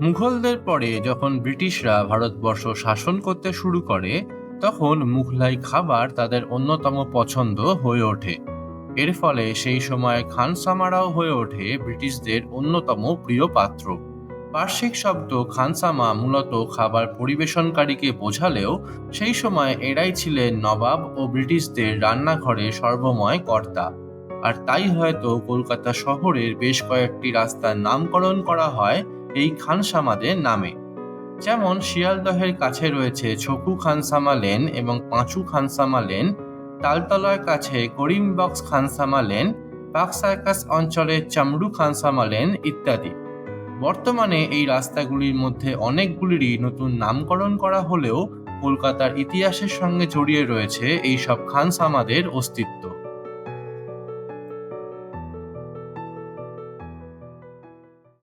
মুঘলদের পরে যখন ব্রিটিশরা ভারতবর্ষ শাসন করতে শুরু করে, তখন মুঘলাই খাবার তাদের অন্যতম পছন্দ হয়ে ওঠে। এর ফলে সেই সময় খানসামারাও হয়ে ওঠে ব্রিটিশদের অন্যতম প্রিয় পাত্র। পার্শ্বিক শব্দ খানসামা মূলত খাবার পরিবেশনকারীকে বোঝালেও সেই সময় এরাই ছিলেন নবাব ও ব্রিটিশদের রান্নাঘরে সর্বময় কর্তা। আর তাই হয়তো কলকাতা শহরের বেশ কয়েকটি রাস্তার নামকরণ করা হয় এই খানসামাদের নামে। যেমন শিয়ালদহের কাছে রয়েছে ছকু খানসামা লেন এবং পাঁচু খানসামা লেন, তালতলার কাছে Karimbux Khansama lane, Park Circus অঞ্চলের চামড়ু খানসামা লেন ইত্যাদি। বর্তমানে এই রাস্তাগুলির মধ্যে অনেকগুলিরই নতুন নামকরণ করা হলেও কলকাতার ইতিহাসের সঙ্গে জড়িয়ে রয়েছে এই সব খানসামাদের অস্তিত্ব।